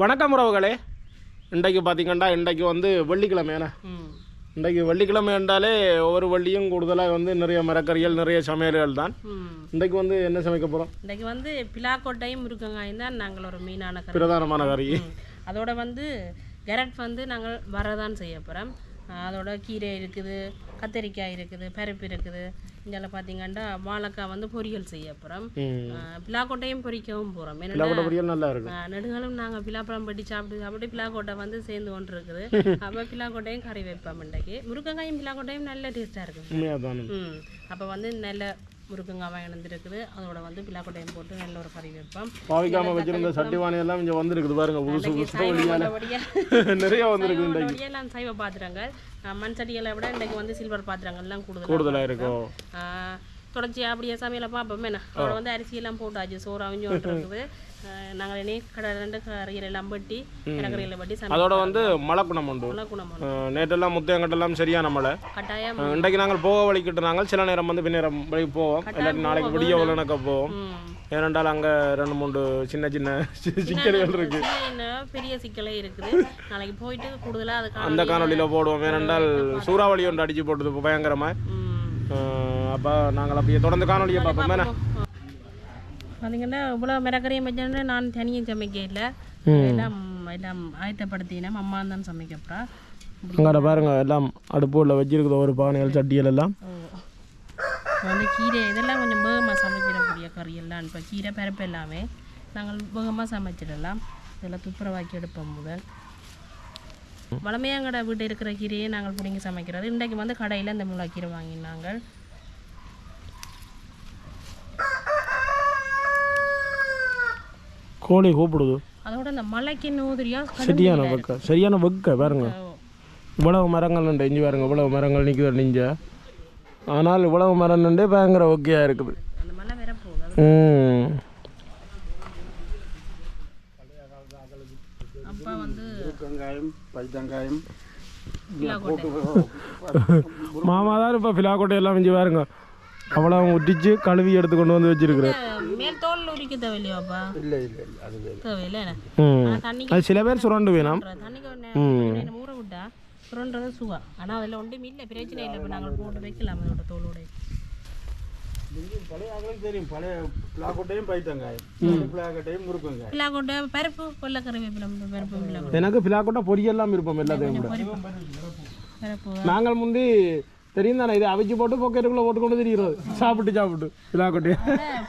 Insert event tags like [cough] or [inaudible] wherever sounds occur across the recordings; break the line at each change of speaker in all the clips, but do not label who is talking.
வணக்கம் உறவுகளே. இன்றைக்கு பார்த்தீங்கன்னா இன்றைக்கு வந்து வெள்ளிக்கிழமையான இன்றைக்கு வெள்ளிக்கிழமை என்றாலே ஒவ்வொரு வெள்ளியும் கூடுதலாக வந்து நிறைய மரக்கறிகள் நிறைய சமையல்கள் தான். இன்றைக்கு வந்து என்ன சமைக்க போகிறோம்
இன்றைக்கு வந்து பிலாக்கோட்டையும் முருங்கங்காயும் தான் நாங்கள் ஒரு மீனான கறி.
பிரதானமான கறி.
அதோட வந்து கேரட் வந்து நாங்கள் வரதான் செய்ய போகிறோம் அதோட கீரை இருக்குது கத்தரிக்காய் இருக்குது பருப்பு இருக்குது. இதில் பார்த்தீங்கன்னா வாழைக்காய் வந்து பொரியல் செய்ய போகிறோம் பிலாக்கோட்டையும் பொரிக்கவும் போகிறோம்
நல்லா இருக்கும்.
ஆ, நெடுங்காலம் நாங்கள் பிலாப்பழம் பட்டி சாப்பிட்டு சாப்பிட்டு பிலாக்கோட்டை வந்து சேர்ந்து கொண்டு இருக்குது [laughs] அப்போ பிலாக்கோட்டையும் கறி வைப்போம் இன்றைக்கு. முருங்கங்காயும் பிலாக்கோட்டையும் நல்ல டேஸ்ட்டாக இருக்குது
உண்மையாக தானே
ம். அப்போ வந்து நல்ல முருங்கங்காய் வாங்கினந்துருக்குது அதோட வந்து பிலாக்கோட்டையும் போட்டு நல்ல ஒரு கறி வைப்போம்
பாவிக்காம வச்சிருந்த சட்டிவாணி எல்லாம் இங்கே வந்திருக்குது பாருங்க. புதுசு புதுசு [laughs] நிறைய வந்திருக்கு இன்றைக்கு.
உள்ளபடியெல்லாம் சைவ பாத்திரங்கள். ஆ, மண் சட்டிகளை விட இன்றைக்கு வந்து சில்வர் பாத்திரங்கள்லாம் கூடுதல்
கூடுதலாக இருக்கும்
தொடர்ச்சியாக அப்படியே சமையலை பார்ப்போம். என்ன? அதோட வந்து அரிசியெல்லாம் போட்டாச்சு. சோறு அவிஞ்சு இருக்குது. நாங்கள் இனி கடை ரெண்டு கறிகள் எல்லாம் கறிகளை பட்டி
அதோட வந்து மழை குணம் உண்டு.
நல்லா குணம்
அஹ் நேற்றெல்லாம் முத்தையங்கட்டெல்லாம் சரியான மழை.
கட்டாயம்
இன்றைக்கு நாங்கள் போக வழிக்கிட்டு நாங்கள் சில நேரம் வந்து பின்னேரம் வழி போவோம். இல்லாட்டி நாளைக்கு விடிய உலனக்க போவோம். ஏனென்றால் அங்கே ரெண்டு மூணு சின்ன சின்ன சிக்கல்கள் இருக்கு.
பெரிய சிக்கலே இருக்குது. நாளைக்கு போயிட்டு கூடுதலாக அது
அந்த காணொலியில் போடுவோம். ஏனென்றால் சூறாவளி ஒன்று அடிச்சு போட்டது பயங்கரமாக அப்போ நாங்கள் அப்படியே தொடர்ந்து காணொலியை பார்ப்போம்.
பார்த்தீங்கன்னா இவ்வளோ மிளகறியும் வச்சோன்னு நான் தனியாக சமைக்க இல்லை. எல்லாம் எல்லாம் ஆயத்தப்படுத்தினேன் அம்மா தான் சமைக்க போகிறா
அங்கே பாருங்க எல்லாம் அடுப்பு உள்ள வச்சிருக்குது ஒரு பானைகள் சட்டிகள் எல்லாம்.
வந்து கீரை இதெல்லாம் கொஞ்சம் வேகமாக சமைச்சிடக்கூடிய கறி எல்லாம். இப்போ கீரை பருப்பு எல்லாமே நாங்கள் வேகமாக சமைச்சிடலாம். இதெல்லாம் துப்புரவாக்கி எடுப்போம் முதல் வளமையாங்கட வீட்டு இருக்கிற கீரையை நாங்கள் பிடிங்கி சமைக்கிறது. இன்றைக்கு வந்து கடையில் இந்த முளைக்கீரை வாங்கினாங்க.
கோழி கூப்பிடுது.
அதோட இந்த மலைக்கு நோதிரியா
சரியான வெக்க சரியான வெக்க பாருங்க. இவ்வளவு மரங்கள் உண்டு இஞ்சி பாருங்க இவ்வளவு மரங்கள் நிற்குது நெஞ்ச. ஆனால் இவ்வளவு மரம் நின்று பயங்கர ஒக்கையாக இருக்குது.
அந்த மலை வேற போகுது. அது
ம். மாமா தான் இப்போ பிலாக்கோட்டையெல்லாம் இஞ்சி பாருங்க. அவ்வளோ ஒட்டிச்சு கழுவி எடுத்து கொண்டு வந்து வச்சிருக்கிறேன்
மேல் தோல் உரிக்க தேவையில்லையாப்பா?
இல்லை இல்லை இல்லை அது
தேவையில்லை
அது சில பேர் சுரண்டு வேணாம்.
தண்ணிக்கு ஊற விட்டா சுரன்றது சுகா ஆனால் அதில் ஒன்றும் இல்லை பிரச்சனை இல்லை. இப்போ நாங்கள் போட்டு வைக்கலாம் அதோட தோலோட.
எனக்கு பிலாக்கோட்டை பொரியெல்லாம் இருப்போம் எல்லாத்தையும் நாங்கள் முந்தி தெரியும் தானே இது அவிச்சு போட்டு பொக்கெட்டுக்குள்ளே போட்டு கொண்டு திரிகிறது சாப்பிட்டு சாப்பிட்டு பிலாக்கோட்டையை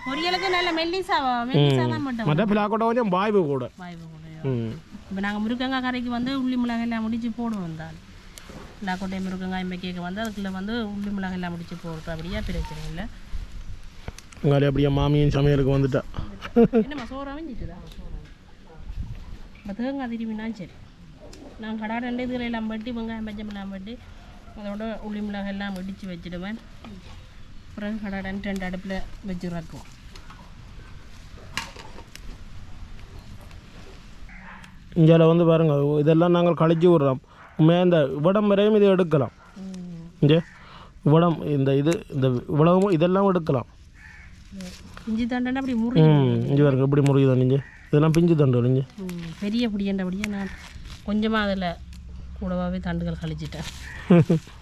பொரியலுக்கு நல்ல மெல்லிசா மெல்லிசா தான் மட்டும்
மற்ற பிலாக்கோட்டை கொஞ்சம் கூட
வாய்ப்பு கூட இப்போ நாங்கள் முருங்கங்காய் கறிக்கு வந்து உள்ளி மிளகாய் எல்லாம் முடிச்சு போடுவோம் தான் பிள்ளாக்கொட்டை முருங்கங்காய் கேட்க வந்து அதுக்குள்ளே வந்து உள்ளி மிளகாய் எல்லாம் முடிச்சு போடுறபடியா பிரச்சனை இல்லை
உங்காலே அப்படியே மாமியின் சமையலுக்கு வந்துட்டா
என்னம்மா சோறு அமைஞ்சிட்டுதா தேங்காய் திரும்பினா சரி நான் கடை ரெண்டு இதில் எல்லாம் வெட்டி வெங்காயம் பச்சை எல்லாம் வெட்டி அதோட உள்ளி மிளகாய் எல்லாம் வெடித்து வச்சிடுவேன். அப்புறம் கடை ரெண்டு அடுப்பில் வச்சு ரக்குவோம்
இங்கே வந்து பாருங்க இதெல்லாம் நாங்கள் கழிச்சு விடுறோம். உண்மையாக இந்த இவ்வடம் வரையும் இதை எடுக்கலாம். இங்கே இவ்வடம் இந்த இது இந்த இவ்வளவும் இதெல்லாம் எடுக்கலாம்.
இஞ்சி தண்டனை அப்படி முறி
இங்கே பாருங்க எப்படி முறியுதா நீங்கள் இதெல்லாம் பிஞ்சு தண்டு நீங்கள்
பெரிய பிடின்றபடியே நான் கொஞ்சமாக அதில் கூடவாகவே தண்டுகள் கழிச்சிட்டேன் [laughs]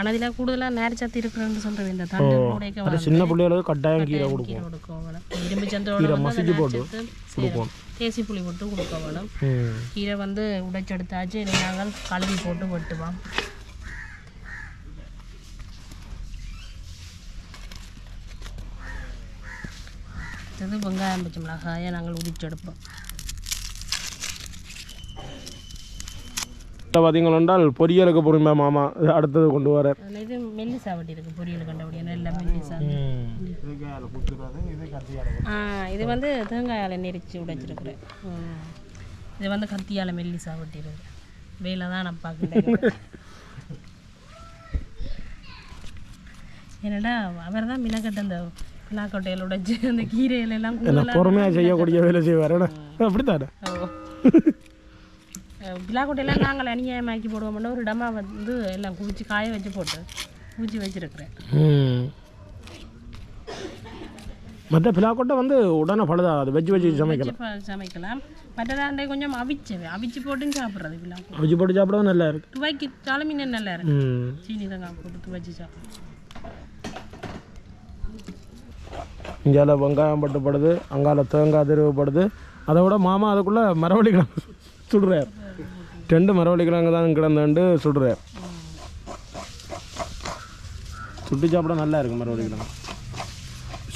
ஆனால் இதில் கூடுதலாக நேரச்சத்து இருக்கிறேன்னு சொல்கிறேன் இந்த தண்டு
அது சின்ன பிள்ளைகளுக்கு கட்டாயம் கீரை கொடுக்கும்.
இரும்பு [laughs] சந்தோட அந்த நார்ச்சத்து சேரும். தேசி புளி போட்டு கொடுக்க வேணும் கீரை வந்து உடைச்செடுத்தாச்சு நாங்கள் கழுவி போட்டு வெட்டுவோம். இது வெங்காயம் பச்சை மிளகாயை நாங்கள் உரிச்செடுப்போம்.
இப்போ பார்த்தீங்களென்றால் பொரியலுக்கு பொறுமை மாமா. அடுத்தது கொண்டு வர.
இது மெல்லிசா வட்டி இருக்குது பொரியல் கண்டபடியாக நல்ல மெல்லிசா. ஆ இது வந்து தேங்காயால் நெரிச்சு உடைச்சிருக்கிறேன். இது வந்து கத்தியால் மெல்லிசா வட்டி இருக்கு. வேலை தான் நான் பார்க்குறேன் என்னடா அவர் தான் மினக்கட்டு அந்த பிளாக்கொட்டையில் உடைச்சு அந்த கீரையில எல்லாம்
பொறுமையாக செய்யக்கூடிய வேலை செய்வார். அப்படித்தானே?
பிளாக்கொட்டையெல்லாம் நாங்கள் அநியாயமாக்கி போடுவோம்னா ஒரு இடமா வந்து எல்லாம் குளிச்சு காய வச்சு போட்டு குளிச்சு வச்சிருக்கிறேன்.
மற்ற பிலாக்கொட்டை வந்து உடனே வெஜ் வெஜ் சமைக்கலாம்.
வச்சு ப- சமைக்கலாம். மற்றதாண்டே கொஞ்சம் அவிச்சு அவிச்சு போட்டும் சாப்பிட்றது இப்பெல்லாம்
வெஜ் போட்டு சாப்பிடவும் நல்லா இருக்கு.
துவைக்கு தலைமீன் நல்லா இருக்கு. சீனி தேங்காய் போட்டு துவைச்சு சாப்பிடும்
இங்கால வெங்காயம் பட்டுப்படுது அங்கால தேங்காய் திருவப்படுது. அதை விட மாமா அதுக்குள்ளே மரவள்ளி சுடுறார். ரெண்டு மரவள்ளி கிழங்கு தான் கிடந்தாண்டு சுடுறார் சுட்டு சாப்பிட நல்லா இருக்கு மரவள்ளி கிழங்கு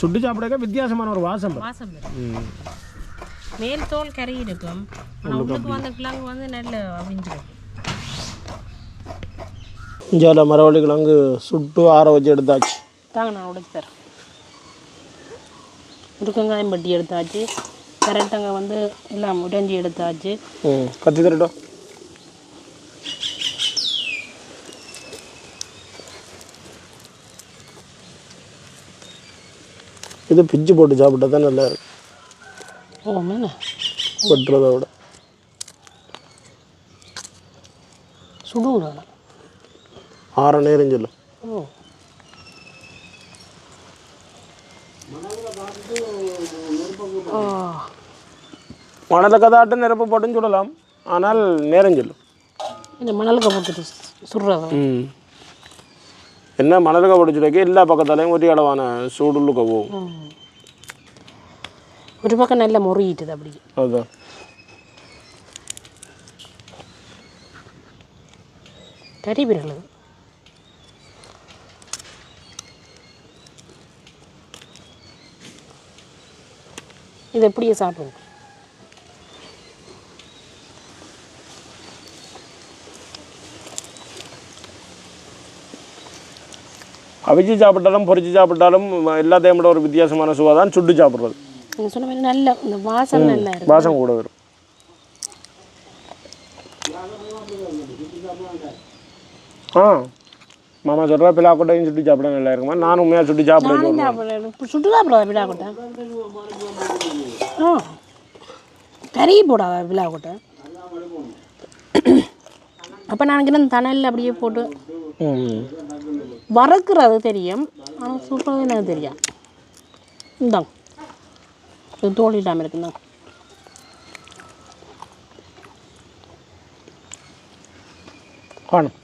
சுட்டு சாப்பிடக்க வித்தியாசமான ஒரு வாசம்.
வாசம் மேல் தோல் கறி இருக்கும். உள்ளுக்கு வந்த கிழங்கு வந்து நல்ல அவிஞ்சிடும்
இங்கால மரவள்ளி கிழங்கு சுட்டு ஆற வச்சு எடுத்தாச்சு.
தாங்க நான் உடைச்சு தரேன். முருக்கங்காயம் பட்டி எடுத்தாச்சு. கரெக்டாங்க வந்து எல்லாம் உடைஞ்சி எடுத்தாச்சு.
கத்தி தரட்டும். இது பிச்சு போட்டு சாப்பிட்டா தான் நல்லா இருக்கு
ஓ மேலே
வெட்டுறதை விட.
சுடுங்க
ஆற நேரம்
ஆ.
மணலை கதாட்டு நிரப்ப போட்டுன்னு சுடலாம் ஆனால் நேரம் சொல்லும்
இந்த மணலுக்கு போட்டுட்டு சுடுறதா?
ம். என்ன மணலுக்க போட்டு சுடக்க எல்லா பக்கத்தாலையும் ஒரு அளவான சூடுள்ளுக்க போகும்.
ஒரு பக்கம் நல்லா முறியிட்டுது அப்படி
அதுதான்.
கறி பிறகு இது எப்படியே சாப்பிடுவோம்.
அவிச்சு சாப்பிட்டாலும் பொரிச்சு சாப்பிட்டாலும் எல்லாத்தையும் விட ஒரு வித்தியாசமான சுவை தான் சுட்டு சாப்பிட்றது.
நீங்கள் சொன்ன மாதிரி நல்ல இந்த வாசம் நல்லா இருக்கு
வாசம் கூட வரும். ஆ மாமா சொல்கிறா பிலாக்கொட்டையும் சுட்டு சாப்பிட நல்லா இருக்குமா? நானும் உண்மையாக சுட்டு சாப்பிட
நானும் சாப்பிட்றேன் இப்போ சுட்டு சாப்பிடாத விழா கொட்டை ஆ கறி போடாத விழா கொட்டை அப்போ நான் இந்த தணலில் அப்படியே போட்டு வறுக்கிறது தெரியும். ஆனால் சுடுறது எனக்கு தெரியும். இந்தாங்க இது தோல் இல்லாமல் இருக்குந்தாங்க
காணும்.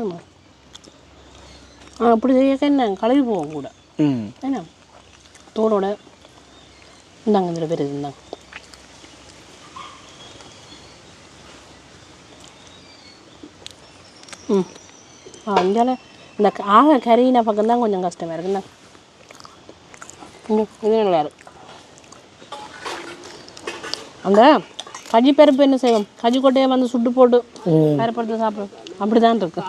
ஆமாம் அப்படி செய்யக்க என்ன? கழுவி போவோம் கூட.
ம்.
என்ன? தோலோட இந்தாங்க இதில் பேர் இந்தாங்க ம். இந்தால இந்த ஆக கறின பக்கம் தான் கொஞ்சம் கஷ்டமாக இருக்குண்ணா. இது நல்லா இருக்கு. அந்த கஜி பருப்பு என்ன செய்வோம்? கஜி கொட்டையை வந்து சுட்டு போட்டு பருப்படுத்து சாப்பிடும் அப்படி தான் இருக்கு.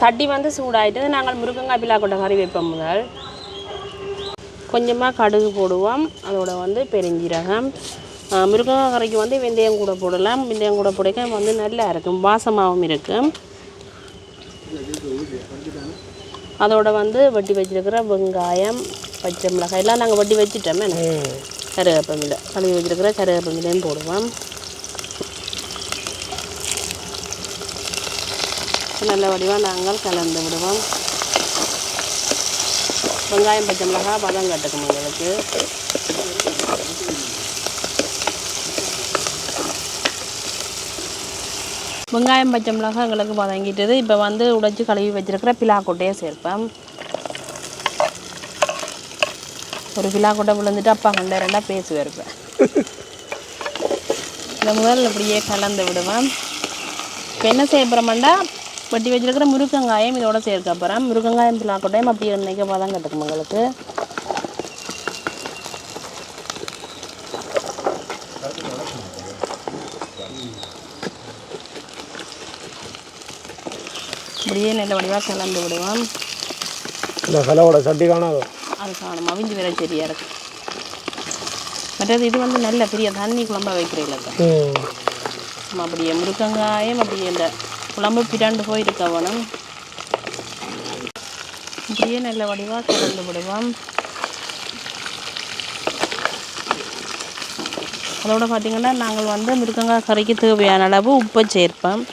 சட்டி வந்து சூடாயிட்டு நாங்கள் முருங்கங்காய் பில்லா கொட்டை கறி வைப்போம் முதல். கொஞ்சமாக கடுகு போடுவோம். அதோட வந்து பெருஞ்சீரகம். முருங்கக்காய் கறிக்கு வந்து வெந்தயம் கூட போடலாம். வெந்தயம் கூட போடைக்க வந்து நல்லா இருக்கும். வாசமாகவும் இருக்கும் அதோட வந்து வெட்டி வச்சிருக்கிற வெங்காயம் பச்சை மிளகாய் எல்லாம் நாங்கள் வெட்டி வச்சுட்டோமே. கருவேப்பமில்லை கழுவி வச்சிருக்கிற கருவேப்பமில்லையும் போடுவோம். நல்ல வடிவாக நாங்கள் கலந்து விடுவோம். வெங்காயம் பச்சை மிளகாய் பதம் கட்டுக்கும் எங்களுக்கு. வெங்காயம் பச்சை மிளகாய் எங்களுக்கு வதங்கிட்டது. இப்போ வந்து உடைச்சி கழுவி வச்சிருக்கிற பிலாக்கொட்டையை சேர்ப்பேன். ஒரு பிலாக்கொட்டை விழுந்துட்டு அப்பா கண்ட ரெண்டாக பேசி இருப்பேன் இந்த முதல் இப்படியே கலந்து விடுவேன். இப்போ என்ன செய்ய போகிறோம்டா வெட்டி வச்சிருக்கிற முருங்கங்காயம் இதோட சேர்க்க போகிறேன் முருங்கங்காயம் பிலாக்கொட்டையும் அப்படியே இன்றைக்கி பதம் உங்களுக்கு. அப்படியே நல்ல வடிவாக கலந்து விடுவோம்.
இந்த கலவோட சட்டி காணாதோ.
அது காணும். அவிஞ்சு வேற சரியாக இருக்கு மற்றது இது வந்து நல்ல பெரிய தண்ணி குழம்பா வைக்கிறீங்களா நம்ம அப்படியே முருங்கங்காயம் அப்படியே இந்த குழம்பு பிராண்டு போயிருக்க வேணும். அப்படியே நல்ல வடிவாக கலந்து விடுவோம். அதோட பார்த்தீங்கன்னா நாங்கள் வந்து முருங்கங்காய் கறிக்கு தேவையான அளவு உப்பை சேர்ப்போம்.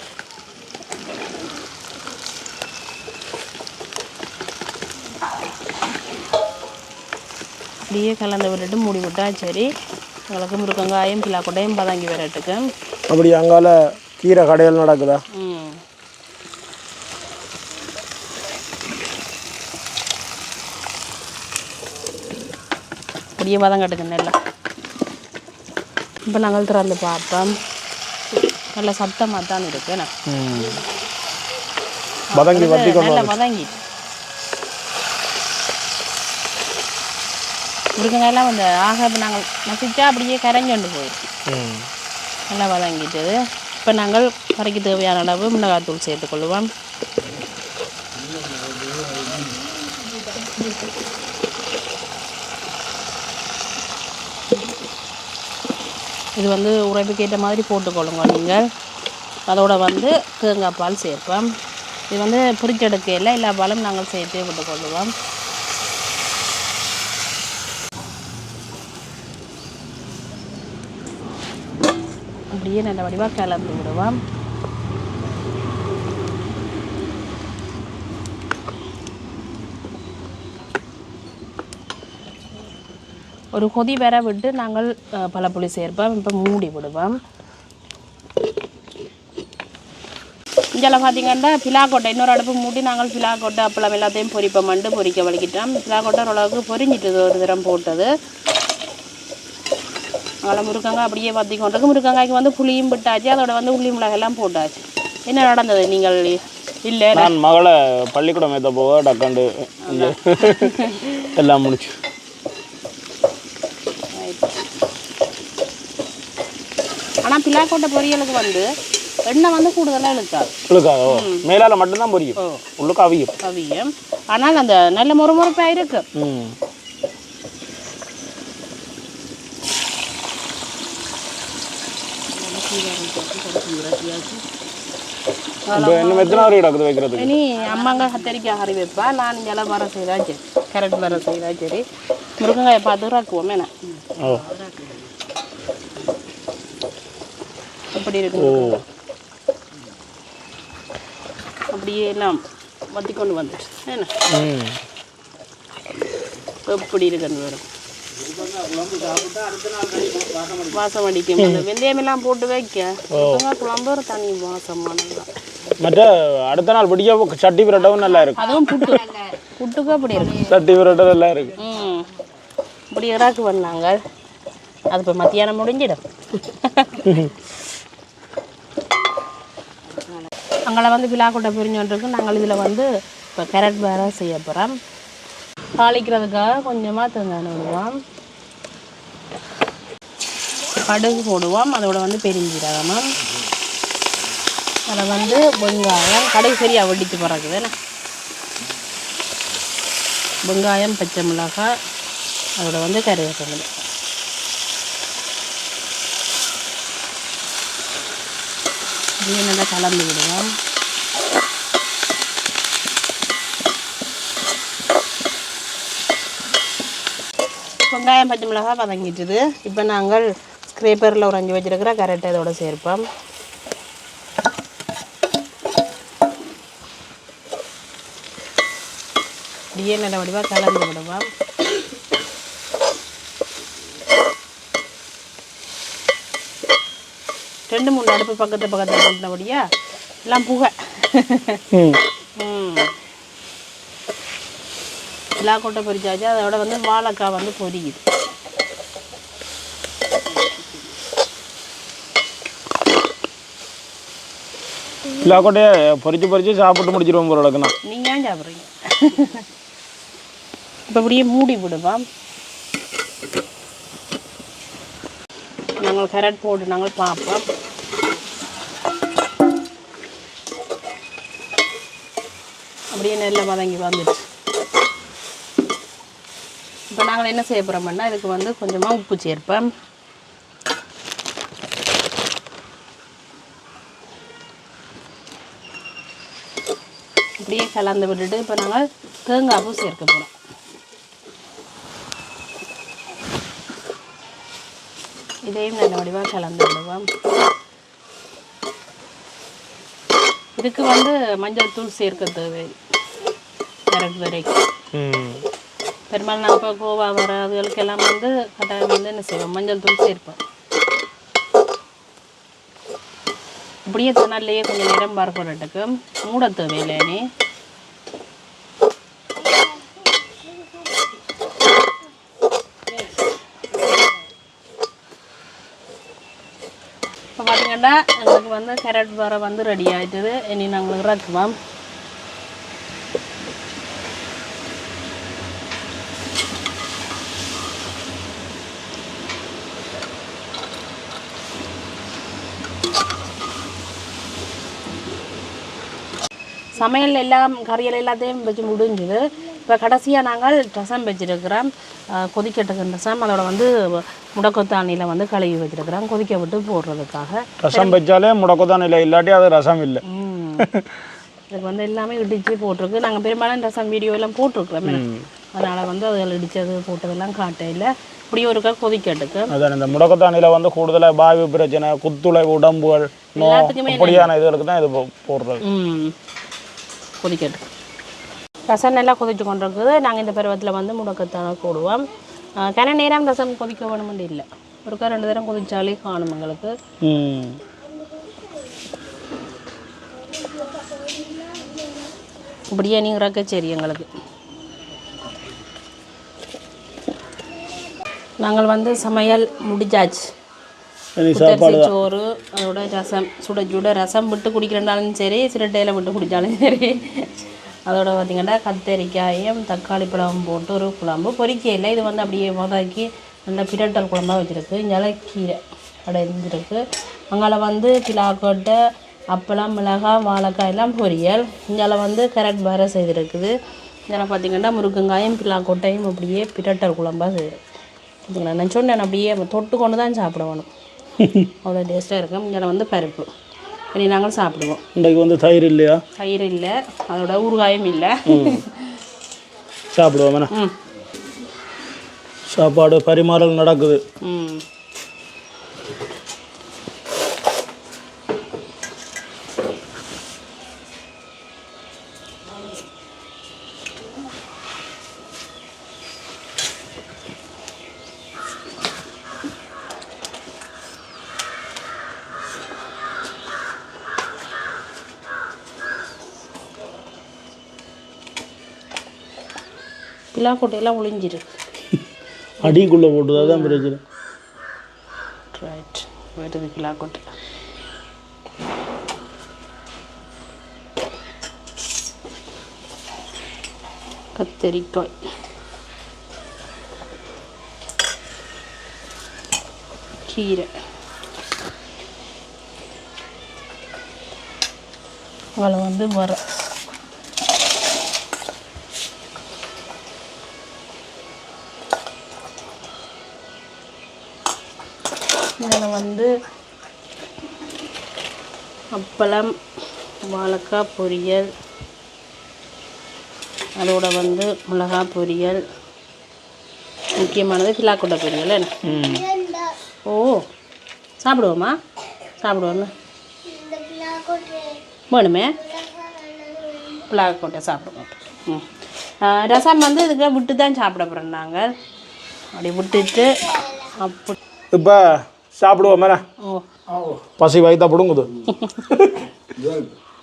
அப்படியே கலந்து விட்டுட்டு மூடி விட்டா சரி உங்களுக்கு முருங்கங்காயும் பிலாக்கொட்டையும் பதங்கி வரட்டுக்கு.
அப்படி அங்கால கீரை கடைகள் நடக்குதா?
ம். அப்படியே வதங்கட்டுங்க நல்லா. இப்போ நாங்கள் திறந்து பார்ப்போம் நல்ல சத்தமாக தான் இருக்கு
கொண்டு
நல்லா வதங்கி முருங்கைக்காயெல்லாம் வந்து ஆக இப்போ நாங்கள் மசிச்சா அப்படியே கரைஞ்சொண்டு போயிடும்
ம்.
நல்லா வதங்கிட்டது. இப்போ நாங்கள் கறிக்கு தேவையான அளவு மிளகாத்தூள் சேர்த்துக்கொள்வோம் இது வந்து உரைப்புக்கு ஏற்ற மாதிரி போட்டுக்கொள்ளுங்க நீங்கள். அதோட வந்து தேங்காய் பால் சேர்ப்போம். இது வந்து பொரிச்செடுக்கையில் எல்லா பாலும் நாங்கள் சேர்த்தே விட்டுக்கொள்ளுவோம் அப்படியே நல்ல வடிவாக கலந்து விடுவோம். ஒரு கொதி வர விட்டு நாங்கள் பழப்புளி சேர்ப்போம். இப்போ மூடி விடுவோம். இங்கே பார்த்தீங்கன்னா பிலாக்கோட்டை இன்னொரு அடுப்பு மூடி நாங்கள் பிலாக்கோட்டை அப்பளம் எல்லாத்தையும் பொரிப்போம்ட்டு பொரிக்க வலிக்கிட்டோம். பிலாக்கோட்டை ஓரளவுக்கு பொரிஞ்சிட்டது ஒரு தரம் போட்டது. அதில் முருங்கங்காய் அப்படியே வத்தி கொண்டிருக்கு முருங்கங்காய்க்கு வந்து புளியும் விட்டாச்சு அதோட வந்து உள்ளி மிளகெல்லாம் போட்டாச்சு. என்ன நடந்தது நீங்கள்? இல்லை
நான் மகளை பள்ளிக்கூடம் ஏற்ற போக டக்காண்டு எல்லாம் முடிச்சு.
ஆனால் பிலாக்கொட்டை பொரியலுக்கு வந்து எண்ணெய் வந்து கூடுதலாக இழுக்காது?
உள்ளுக்காக மேலால மட்டும்தான் பொரியும். உள்ளுக்கு அவியும்.
கவியம் ஆனால் அந்த நல்ல முறுமுறுப்பாக இருக்கு.
இப்போ இன்னும் எத்தனை வரை கிடக்குது வைக்கிறதுக்கு?
இனி அம்மாங்க கத்தரிக்காய் கறி வைப்பா. நான் இங்கே வர செய்தா சரி. கரெக்ட் வர செய்தா சரி. முருங்கைக்காயை பார்த்து ராக்குவோம்
ஓ.
அப்படி இருக்கு. அப்படியே எல்லாம் வத்தி கொண்டு வந்துச்சு என்ன?
ம்.
எப்படி இருக்குன்னு வரும் வாசம் அடிக்கும். அந்த வெந்தயம் எல்லாம் போட்டு வைக்க. குழம்பு ஒரு தனி வாசமானதுதான்
மற்ற அடுத்த நாள் பிடிக்க சட்டி விரட்டவும் நல்லா இருக்கு
அதுவும் புட்டு புட்டுக்கு அப்படி இருக்கு.
சட்டி விரட்ட நல்லா இருக்கு.
இப்படி இறாக்கு பண்ணாங்க. அது இப்போ மத்தியானம் முடிஞ்சிடும். அங்கே வந்து பிலாக்கொட்டை பிரிஞ்சோன்றிருக்கு நாங்கள் இதில் வந்து இப்போ கேரட் வேற செய்ய போகிறோம் தாளிக்கிறதுக்காக கொஞ்சமாக தேங்காய் விடுவோம். கடுகு போடுவோம். அதோட வந்து பெருஞ்சீரகமும் அதை வந்து வெங்காயம் கடுகு சரியாக வெடித்து பிறகுதுன்னு வெங்காயம் பச்சை மிளகாய் அதோட வந்து கருவேப்பிலை. இதையும் நல்லா கலந்து விடுவோம். வெங்காயம் பச்சை மிளகாய் வதங்கிட்டுது. இப்போ நாங்கள் ஸ்க்ரேப்பரில் உறைஞ்சி வச்சுருக்கிற கரெக்டாக இதோட சேர்ப்போம். அப்படியே நல்ல வடிவாக கலந்து விடுவோம். ரெண்டு மூணு அடுப்பு பக்கத்து பக்கத்தில் இருந்தபடியா எல்லாம் புகை
ம்
ம் எல்லா கொட்டை பொரிச்சாச்சு அதோட வந்து வாழைக்காய் வந்து பொரியுது.
எல்லா கொட்டையை பொரிச்சு பொரிச்சு சாப்பிட்டு முடிச்சிருவோம் போல இருக்குண்ணா
நீங்கள் ஏன் சாப்பிட்றீங்க? இப்போ அப்படியே மூடி விடுவோம் நாங்கள் கரெக்ட் போட்டு நாங்கள் பார்ப்போம். அப்படியே நெல்லை வதங்கி வந்துடுச்சு. இப்போ நாங்கள் என்ன செய்ய போகிறோம்னா இதுக்கு வந்து கொஞ்சமாக உப்பு சேர்ப்போம் அப்படியே கலந்து விட்டுட்டு இப்போ நாங்கள் தேங்காய் பூ சேர்க்க போகிறோம் இதையும் நல்ல வடிவாக கலந்து விடுவோம். இதுக்கு வந்து மஞ்சள் தூள் சேர்க்க தேவை. வரைக்கும் பெரும்பாலும் நான் இப்போ கோவா வர அதுகளுக்கெல்லாம் வந்து கட்டாயம் வந்து என்ன செய்வோம்? மஞ்சள் தூள் சேர்ப்போம். இப்படியே தன்னாலேயே கொஞ்சம் நேரம் பரப்புறதுக்கு மூட தேவையில்லைனே இப்போ பார்த்தீங்கன்னா எங்களுக்கு வந்து கேரட் வர வந்து ரெடி ஆகிட்டது இனி நாங்கள் இறக்குவோம். சமையல் எல்லாம் கறியல் எல்லாத்தையும் வச்சு முடிஞ்சுது. இப்போ கடைசியாக நாங்கள் ரசம் வச்சுருக்கிறோம். கொதிக்கட்டுக்கு ரசம். அதோட வந்து முடக்கத்தாணியில் வந்து கழுவி வச்சுருக்கிறோம். கொதிக்க விட்டு போடுறதுக்காக.
ரசம் வச்சாலே முடக்கத்தான் இல்லை இல்லாட்டி அது ரசம் இல்லை.
இதுக்கு வந்து எல்லாமே இடிச்சு போட்டிருக்கு. நாங்கள் பெரும்பாலும் ரசம் வீடியோ எல்லாம் போட்டிருக்கிறோம். அதனால் வந்து அதில் இடித்தது போட்டதெல்லாம் காட்டையில் இப்படி ஒருக்கா கொதிக்கட்டுக்கு.
அதான் இந்த முடக்கத்தானியில் வந்து கூடுதலாக பாவி பிரச்சனை குத்துளை உடம்புகள்
எல்லாத்துக்குமே
அப்படியான இதுகளுக்கு தான் இது போடுறது.
ம் கொதிக்கட்டு ரசம் நல்லா கொதிச்சு கொண்டிருக்குது. நாங்கள் இந்த பருவத்தில் வந்து முடக்கத்தான போடுவோம். கன நேரம் ரசம் கொதிக்க வேணுமென்று இல்லை. ஒருக்கா ரெண்டு தரம் கொதிச்சாலே காணும் எங்களுக்கு. இப்படியே நீங்கிறக்க சரி எங்களுக்கு. நாங்கள் வந்து சமையல் முடிஞ்சாச்சு. புத்தரிசி சோறு அதோட ரசம் சுட சுட ரசம் விட்டு குடிக்கிறனாலும் சரி சிரட்டையில் விட்டு குடித்தாலும் சரி. அதோட பார்த்திங்கன்னா கத்தரிக்காயும் தக்காளி பழம் போட்டு ஒரு குழம்பு பொரிக்கையில் இது வந்து அப்படியே மொதக்கி நல்ல பிரட்டல் குழம்பா வச்சுருக்கு. இங்கே கீரை அடைஞ்சிருக்கு. அங்கால வந்து பிலாக்கொட்டை அப்பளம் மிளகாய் வாழைக்காய் எல்லாம் பொரியல். இங்கால வந்து கேரட் வேறு செய்திருக்குது. இதில் பார்த்திங்கன்னா முருங்கங்காயும் பிலாக்கொட்டையும் அப்படியே பிரட்டல் குழம்பா செய்யுது பார்த்தீங்களா நான் சொன்னேன் அப்படியே தொட்டு கொண்டு தான் சாப்பிடணும். அவ்வளோ டேஸ்ட்டாக இருக்கும் இதில் வந்து பருப்பு. இனி நாங்கள் சாப்பிடுவோம்.
இன்றைக்கு வந்து தயிர் இல்லையா?
தயிர் இல்லை. அதோட ஊறுகாயும் இல்லை.
சாப்பிடுவோம் சாப்பாடு பரிமாறல் நடக்குது.
ம். பிலாக்கொட்டையெல்லாம் ஒளிஞ்சிருக்கு [laughs]
அடிக்குள்ளே போட்டுது அதான் பிரச்சனை.
ரைட் வருது பிலாக்கொட்டை கத்தரிக்காய். கீரை. அதில் வந்து வர இதில் வந்து அப்பளம் வாழைக்காய் பொரியல் அதோட வந்து மிளகாய் பொரியல் முக்கியமானது பிலாக்கொட்டை பொரியல்? ஓ சாப்பிடுவோமா? சாப்பிடுவோமே வேணுமே? பிலாக்கொட்டை சாப்பிட மாட்டோம் ம் ரசம் வந்து இதுக்கு விட்டு தான் சாப்பிட போகிறோம் நாங்கள் அப்படி விட்டுட்டு அப்படி
இப்போ சாப்பிடுவோம்
ஓ.
பசி வயிற்றா பிடுங்குது.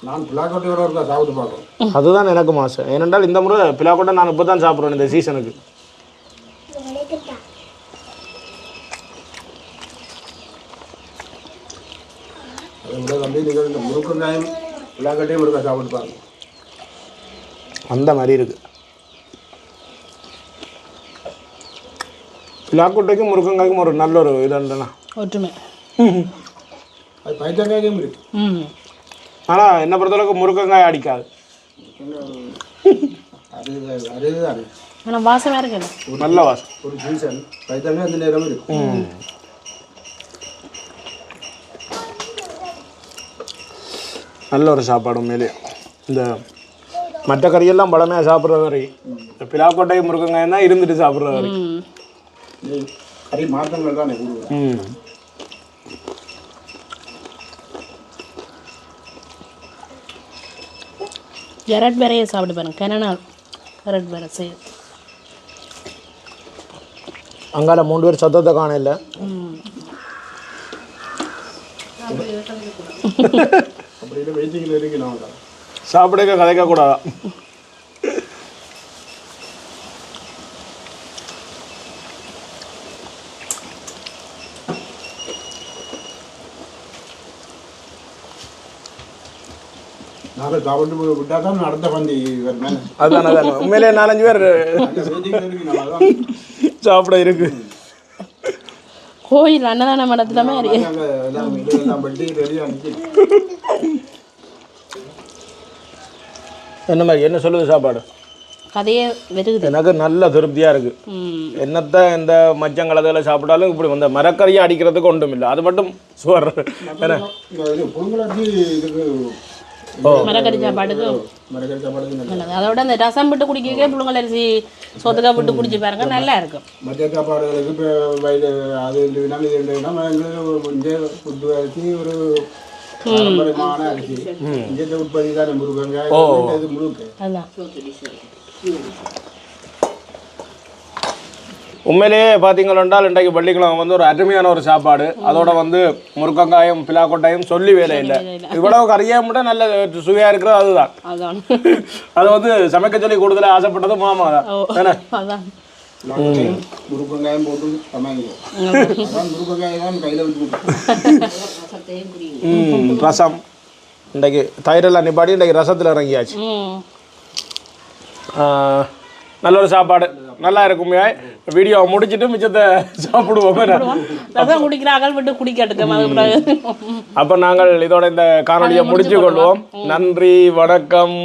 நான் பிளாக்கோட்டை வர சாப்பிட்டு பார்க்குறேன்
அதுதான் எனக்கு மாசம் ஏனென்றால் இந்த முறை பிலாக்கொட்டை நான் இப்போ தான் சாப்பிட்றேன் இந்த சீசனுக்கு
முருக்கங்காயும் பிளாக்கட்டையும் இருக்கா சாப்பிட்டு பாருங்க
அந்த மாதிரி இருக்கு. பிலாக்கொட்டைக்கும் முருங்கங்காய்க்கும் ஒரு நல்ல ஒரு இது
ஒற்றுமை. [laughs]
அது பைத்தங்காயும் இருக்கு.
ம்.
ஆனால் என்னை பொறுத்தளவுக்கு முருங்கங்காய் அடிக்காது.
ஆனால் வாசமாக
நல்ல வாசம்
ஒரு சீசன் பைத்தங்காய் அந்த நேரம் இருக்கு.
நல்ல ஒரு சாப்பாடு உண்மையிலே. இந்த மற்ற கறியெல்லாம் பழமையாக சாப்பிட்ற வரை இந்த பிலாக்கொட்டை முருங்கங்காய் தான் இருந்துட்டு சாப்பிட்ற
இது கறி மாற்றங்கள் தானே
ம்.
கரட் வேறையை சாப்பிட்டு பாருங்கள் கெனனால் கரட் வேறை செய்ய
அங்கால மூணு பேர் சத்தத்தை காண இல்லை சாப்பிடக்க கதைக்க கூடாதா அதுதான் அதான் உண்மையிலே நாலஞ்சு பேர் சாப்பிட இருக்கு.
கோயில் அன்னதான மடத்துல மாதிரி
என்ன மாதிரி என்ன சொல்லுது சாப்பாடு?
கதையே வெறுகுது.
எனக்கு நல்ல திருப்தியாக இருக்கு.
ம்.
என்னத்த இந்த மச்சங்களதில் சாப்பிட்டாலும் இப்படி இந்த மரக்கறியை அடிக்கிறதுக்கு ஒன்றும் இல்லை. அது மட்டும் சுவர்.
மரக்கறி சாப்பாடுக்கு
நல்லது
அதோட இந்த ரசம் விட்டு குடிக்க புழுங்கல் அரிசி சொத்துக்கா விட்டு குடிச்சு பாருங்க நல்லா இருக்கும்
மற்ற சாப்பாடுகளுக்கு இப்போ வயது அது இல்லைன்னா இது இல்லைன்னா எங்களுக்கு இந்த புட்டு அரிசி ஒரு பாரம்பரியமான அரிசி இங்கே உற்பத்தி தானே முருகங்க இது முழுக்க
அதுதான்
உண்மையிலேயே பார்த்தீங்களென்றால் இன்றைக்கு வெள்ளிக்கிழமை வந்து ஒரு அருமையான ஒரு சாப்பாடு. அதோட வந்து முருக்கங்காயும் பிலாக்கொட்டையும் சொல்லி வேலை இல்லை. இவ்வளவு கறியாக மட்டும் நல்ல சுவையாக இருக்கிறது அதுதான். [laughs] அது வந்து சமைக்க சொல்லி கூடுதலாக ஆசைப்பட்டது மாமா தான்.
போட்டு கையில் வச்சு
ரசம். இன்றைக்கு தயிரெல்லாம் நிப்பாடி இன்றைக்கு ரசத்தில் இறங்கியாச்சு. நல்ல ஒரு சாப்பாடு. நல்லா இருக்குமே வீடியோ முடிச்சிட்டு மிச்சத்தை சாப்பிடுவோம்.
ரசம் குடிக்கிறார்கள் விட்டு பிறகு
அப்போ நாங்கள் இதோட இந்த காணொலியை முடிச்சு கொள்வோம். நன்றி வணக்கம்.